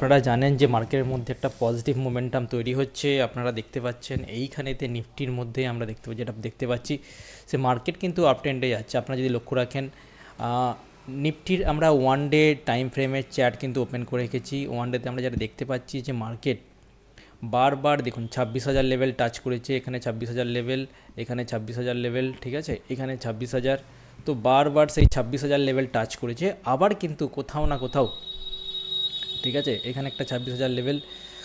আপনারা জানেন যে মার্কেটের মধ্যে একটা পজিটিভ মোমেন্টাম তৈরি হচ্ছে। আপনারা দেখতে পাচ্ছেন এইখানেতে নিফটির মধ্যে আমরা দেখতে পাচ্ছি, যেটা দেখতে পাচ্ছি, সে মার্কেট কিন্তু আপ ট্রেন্ডে যাচ্ছে। আপনারা যদি লক্ষ্য রাখেন নিফটির আমরা ওয়ান ডে টাইম ফ্রেমের চ্যাট কিন্তু ওপেন করে রেখেছি। ওয়ান ডেতে আমরা যেটা দেখতে পাচ্ছি যে মার্কেট বারবার দেখুন, ছাব্বিশ হাজার লেভেল টাচ করেছে, এখানে ছাব্বিশ হাজার লেভেল এখানে ছাব্বিশ হাজার লেভেল ঠিক আছে? এখানে ছাব্বিশ হাজার, তো বারবার সেই ছাব্বিশ হাজার লেভেল টাচ করেছে। আবার কিন্তু কোথাও না কোথাও ঠিক আছে? এখানে একটা ছাব্বিশ হাজার লেভেল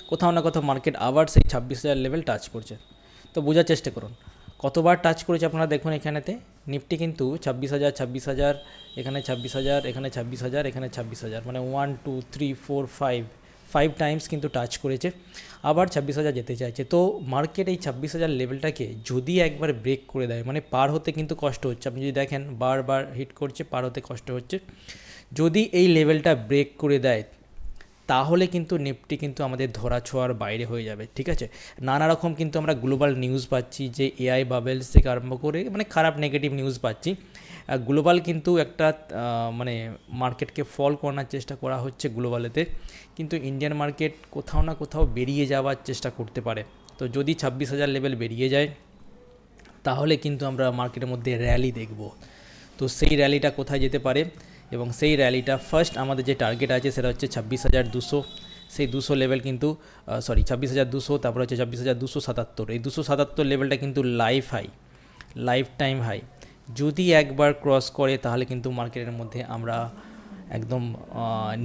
কোথাও না কোথাও মার্কেট আবার সেই ছাব্বিশ হাজার লেভেল টাচ করছে। তো বোঝার চেষ্টা করুন। কতবার টাচ করেছে আপনারা দেখুন এখানেতে। নিফটি কিন্তু ছাব্বিশ হাজার ছাব্বিশ হাজার, এখানে ছাব্বিশ হাজার, এখানে ছাব্বিশ হাজার, এখানে ছাব্বিশ হাজার। মানে one two three four five five times কিন্তু টাচ করেছে। আবার ছাব্বিশ হাজার যেতে চাইছে। তো মার্কেট এই ছাব্বিশ হাজার লেভেলটাকে যদি একবার ব্রেক করে দেয় মানে পার হতে কিন্তু কষ্ট হচ্ছে। আপনি যদি দেখেন, বারবার হিট করছে, পার হতে কষ্ট হচ্ছে। যদি এই লেভেলটা ব্রেক করে দেয় তাহলে কিন্তু নিফটি কিন্তু আমাদের ধরা ছোঁয়ার বাইরে হয়ে যাবে, ঠিক আছে? নানা রকম কিন্তু আমরা গ্লোবাল নিউজ পাচ্ছি, যে এআই বাবেলস থেকে আরম্ভ করে মানে খারাপ নেগেটিভ নিউজ পাচ্ছি। গ্লোবাল কিন্তু একটা মানে মার্কেটকে ফল করানোর চেষ্টা করা হচ্ছে গ্লোবালেতে কিন্তু ইন্ডিয়ান মার্কেট কোথাও না কোথাও বেরিয়ে যাওয়ার চেষ্টা করতে পারে। তো যদি ছাব্বিশ হাজার লেভেল বেরিয়ে যায়, তাহলে কিন্তু আমরা মার্কেটের মধ্যে র্যালি দেখব। তো সেই র্যালিটা কোথায় যেতে পারে? এবং সেই র্যালিটা ফার্স্ট আমাদের যে টার্গেট আছে সেটা হচ্ছে ছাব্বিশ হাজার দুশো। সেই দুশো লেভেল কিন্তু সরি ছাব্বিশ হাজার দুশো, তারপর হচ্ছে ছাব্বিশ হাজার দুশো সাতাত্তর। এই দুশো সাতাত্তর লেভেলটা কিন্তু life high lifetime high যদি একবার ক্রস করে, তাহলে কিন্তু মার্কেটের মধ্যে আমরা একদম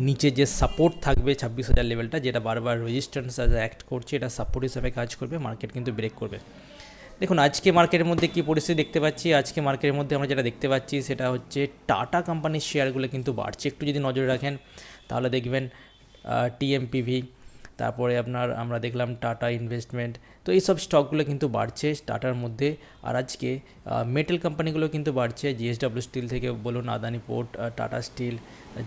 নিচে যে সাপোর্ট থাকবে ছাব্বিশ হাজার লেভেলটা যেটা বারবার রেজিস্ট্যান্স অ্যাক্ট করছে, এটা সাপোর্ট হিসাবে কাজ করবে মার্কেট কিন্তু ব্রেক করবে। দেখুন, আজকে মার্কেটের মধ্যে কী পরিস্থিতি দেখতে পাচ্ছি? আজকে মার্কেটের মধ্যে আমরা যেটা দেখতে পাচ্ছি, সেটা হচ্ছে টাটা কোম্পানির শেয়ারগুলো কিন্তু বাড়ছে। একটু যদি নজরে রাখেন, তাহলে দেখবেন টিএমপিভি তারপরে আপনার আমরা দেখলাম টাটা ইনভেস্টমেন্ট তো এইসব স্টকগুলো কিন্তু বাড়ছে টাটার মধ্যে। আর আজকে মেটাল কোম্পানিগুলো কিন্তু বাড়ছে। জিএসডাব্লিউ স্টিল থেকে বলুন Adani port Tata steel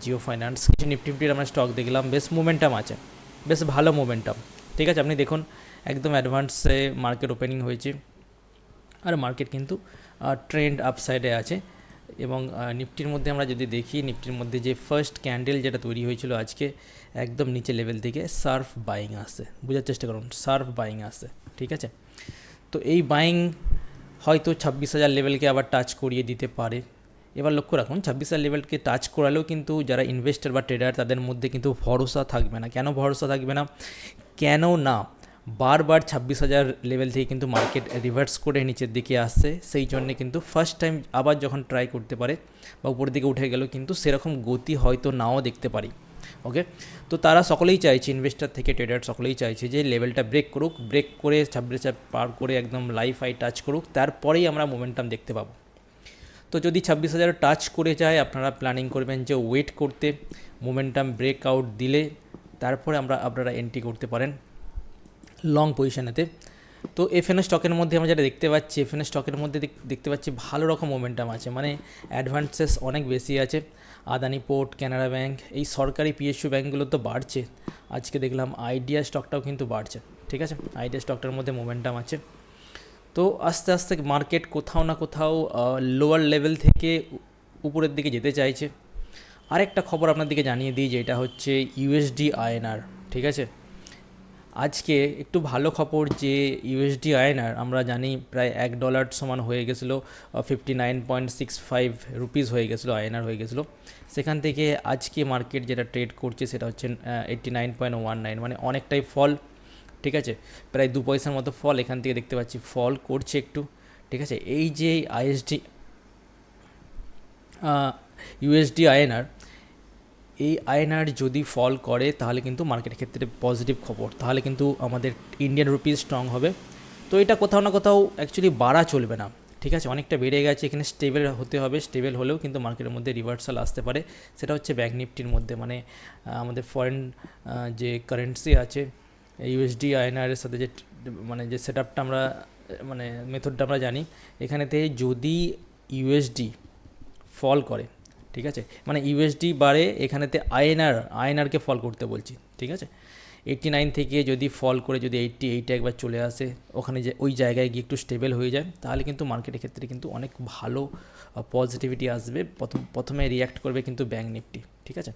Jio finance কিছু নিফটি নিফটির আমরা স্টক দেখলাম। বেশ মোমেন্টাম আছে, বেশ ভালো মোমেন্টাম ঠিক আছে, আপনি দেখুন, একদম অ্যাডভান্সে মার্কেট ওপেনিং হয়েছে। আর মার্কেট কিন্তু ট্রেন্ড আপসাইডে আছে। এবং নিফটির মধ্যে আমরা যদি দেখি নিফটির মধ্যে যে ফার্স্ট ক্যান্ডেল যেটা তৈরি হয়েছিল আজকে, একদম নিচে লেভেল থেকে সার্ফ বাইং আসছে। বোঝার চেষ্টা করুন সার্ফ বাইং আসছে, ঠিক আছে? তো এই বাইং হয়তো ছাব্বিশ হাজার লেভেলকে আবার টাচ করিয়ে দিতে পারে। এবার লক্ষ্য রাখুন, ছাব্বিশ হাজার লেভেলকে টাচ করালেও কিন্তু যারা ইনভেস্টার বা ট্রেডার তাদের মধ্যে কিন্তু ভরসা থাকবে না। কেন ভরসা থাকবে না? কেন না? বারবার ছাব্বিশ হাজার লেভেল থেকে কিন্তু মার্কেট রিভার্স করে নিচের দিকে আসছে। সেই জন্যে কিন্তু ফার্স্ট টাইম আবার যখন ট্রাই করতে পারে বা উপরের দিকে উঠে গেল কিন্তু সেরকম গতি হয়তো নাও দেখতে পারি। ওকে তো তারা সকলেই চাইছে ইনভেস্টার থেকে ট্রেডার সকলেই চাইছে যে লেভেলটা ব্রেক করুক ব্রেক করে ছাব্বিশ হাজার পার করে একদম লাইফ আই টাচ করুক, তারপরেই আমরা মোমেন্টাম দেখতে পাবো। তো যদি ছাব্বিশ হাজার টাচ করে যায়, আপনারা প্ল্যানিং করবেন যে ওয়েট করতে মোমেন্টাম ব্রেক আউট দিলে, তারপরে আমরা আপনারা এন্ট্রি করতে পারেন। লং পজিশনেতে তো এফএনও স্টকের মধ্যে আমরা যেটা দেখতে পাচ্ছি এফএনও স্টকের মধ্যে দেখতে পাচ্ছি ভালো রকম মোমেন্টাম আছে। মানে অ্যাডভান্সেস অনেক বেশি আছে। আদানি পোর্ট কানাড়া ব্যাঙ্ক এই সরকারি পিএসইউ ব্যাঙ্কগুলো তো বাড়ছে। আজকে দেখলাম আইডিয়া স্টকটাও কিন্তু বাড়ছে, ঠিক আছে? আইডিয়া স্টকটার মধ্যে মোমেন্টাম আছে। তো আস্তে আস্তে মার্কেট কোথাও না কোথাও লোয়ার লেভেল থেকে উপরের দিকে যেতে চাইছে। আরেকটা খবর আপনাদেরকে জানিয়ে দিই, যেটা হচ্ছে ইউএসডি আয়নার ঠিক আছে? আজকে একটু ভালো খবর যে ইউএসডি আয়নার, আমরা জানি প্রায় এক ডলার সমান হয়ে গেছিল fifty nine point six five rupees হয়ে গেছিল, আয়নার হয়ে গেছিল। সেখান থেকে আজকে মার্কেট যেটা ট্রেড করছে সেটা হচ্ছে eighty nine point one nine মানে অনেকটাই ফল ঠিক আছে? প্রায় দু পয়সার মতো ফল এখান থেকে দেখতে পাচ্ছি ফল করছে একটু, ঠিক আছে? এই যে আইএসডি ইউএসডি আয়নার এই আয়নার যদি ফল করে, তাহলে কিন্তু মার্কেটের ক্ষেত্রে পজিটিভ খবর। তাহলে কিন্তু আমাদের ইন্ডিয়ান রুপিস স্ট্রং হবে। তো এটা কোথাও না কোথাও অ্যাকচুয়ালি বাড়া চলবে না। ঠিক আছে, অনেকটা বেড়ে গেছে, এখানে স্টেবল হতে হবে স্টেবল হলেও কিন্তু মার্কেটের মধ্যে রিভার্সাল আসতে পারে। সেটা হচ্ছে ব্যাঙ্ক নিফটির মধ্যে মানে আমাদের ফরেন যে কারেন্সি আছে ইউএসডি আয়নারের সাথে যে মানে যে সেট আপটা আমরা মানে মেথডটা আমরা জানি, এখানেতে যদি ইউএসডি ফল করে ঠিক আছে? মানে ইউএসডি বারে এখানেতে আইএনআর আইএনআরকে ফল করতে বলছি, ঠিক আছে? এইটটি নাইন থেকে যদি ফল করে যদি এইটটি এইটে একবার চলে আসে, ওখানে যে ওই জায়গায় গিয়ে একটু স্টেবল হয়ে যায়, তাহলে কিন্তু মার্কেটের ক্ষেত্রে কিন্তু অনেক ভালো পজিটিভিটি আসবে। প্রথম, প্রথমে রিয়াক্ট করবে কিন্তু ব্যাঙ্ক নিফটি ঠিক আছে?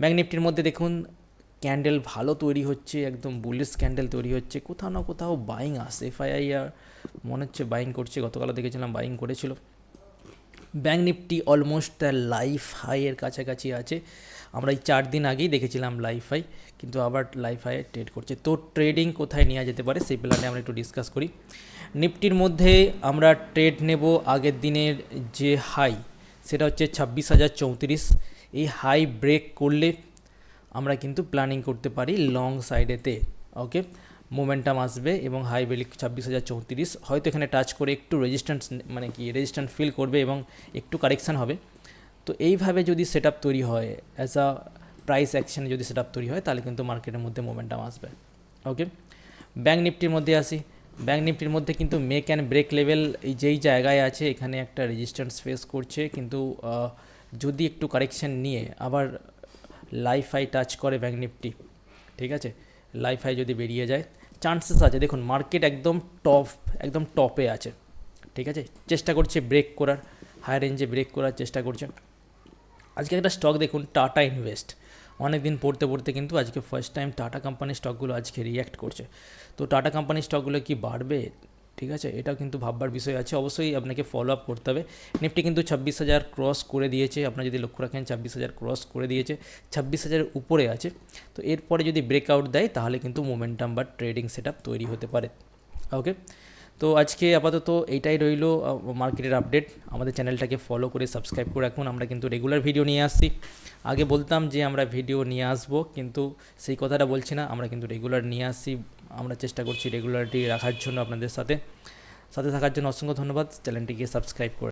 ব্যাঙ্ক নিফটির মধ্যে দেখুন ক্যান্ডেল ভালো তৈরি হচ্ছে, একদম বুলিশ ক্যান্ডেল তৈরি হচ্ছে। কোথাও না কোথাও বাইং আসে এফআইআই আর মনে হচ্ছে বাইং করছে, গতকালও দেখেছিলাম বাইং করেছিল। ব্যাঙ্ক নিফটি অলমোস্ট তার লাইফ হাইয়ের কাছাকাছি আছে। আমরা এই চার দিন আগেই দেখেছিলাম লাইফ হাই কিন্তু আবার লাইফ হাই ট্রেড করছে। তো ট্রেডিং কোথায় নেওয়া যেতে পারে সেই প্ল্যানে আমরা একটু ডিসকাস করি। নিফটির মধ্যে আমরা ট্রেড নেব আগের দিনের যে হাই সেটা হচ্ছে ছাব্বিশ হাজার চৌত্রিশ। এই হাই ব্রেক করলে আমরা কিন্তু প্ল্যানিং করতে পারি লং সাইডেতে ওকে মোমেন্টাম আসবে এবং হাই ভ্যালি ছাব্বিশ হাজার চৌত্রিশ, হয়তো এখানে টাচ করে একটু রেজিস্ট্যান্স মানে কি রেজিস্ট্যান্স ফিল করবে এবং একটু কারেকশান হবে। তো এইভাবে যদি সেট তৈরি হয় অ্যাজ আ প্রাইস অ্যাকশন যদি সেট তৈরি হয়, তাহলে কিন্তু মার্কেটের মধ্যে মোমেন্টাম আসবে। ওকে ব্যাঙ্ক নিফটির মধ্যে আসি। ব্যাঙ্ক নিফটির মধ্যে কিন্তু মেক অ্যান্ড ব্রেক লেভেল এই যেই জায়গায় আছে, এখানে একটা রেজিস্ট্যান্স ফেস করছে। কিন্তু যদি একটু কারেকশন নিয়ে আবার লাইফ হাই টাচ করে ব্যাঙ্ক নিফটি ঠিক আছে? লাইফ হাই যদি বেরিয়ে যায় চান্সেস আছে, দেখুন মার্কেট একদম টপ একদম টপে আছে, ঠিক আছে? চেষ্টা করছে ব্রেক করার হাই রেঞ্জে ব্রেক করার চেষ্টা করছে। আজকে একটা স্টক দেখুন টাটা ইনভেস্ট অনেক দিন পড়তে পড়তে কিন্তু আজকে ফার্স্ট টাইম টাটা কোম্পানির স্টকগুলো আজকে রিয়্যাক্ট করছে। তো টাটা কোম্পানির স্টকগুলো কি বাড়বে? ঠিক আছে? এটাও কিন্তু ভাববার বিষয় আছে। অবশ্যই আপনাকে ফলো আপ করতে হবে। নিফটি কিন্তু ছাব্বিশ হাজার ক্রস করে দিয়েছে। আপনার যদি লক্ষ্য রাখেন, ছাব্বিশ হাজার ক্রস করে দিয়েছে। ছাব্বিশ হাজারের উপরে আছে। তো এরপরে যদি ব্রেকআউট দেয়, তাহলে কিন্তু মোমেন্টাম বা ট্রেডিং সেট তৈরি হতে পারে। ওকে তো আজকে আপাতত এইটাই রইল মার্কেটের আপডেট আমাদের চ্যানেলটাকে ফলো করে সাবস্ক্রাইব করে রাখুন। আমরা কিন্তু রেগুলার ভিডিও নিয়ে আসছি। আগে বলতাম যে আমরা ভিডিও নিয়ে আসব, কিন্তু সেই কথাটা বলছি না। আমরা কিন্তু রেগুলার নিয়ে আসছি। আমরা চেষ্টা করছি রেগুলারিটি রাখার জন্য আপনাদের সাথে। সাথে থাকার জন্য অসংখ্য ধন্যবাদ। চ্যানেলটিকে সাবস্ক্রাইব করে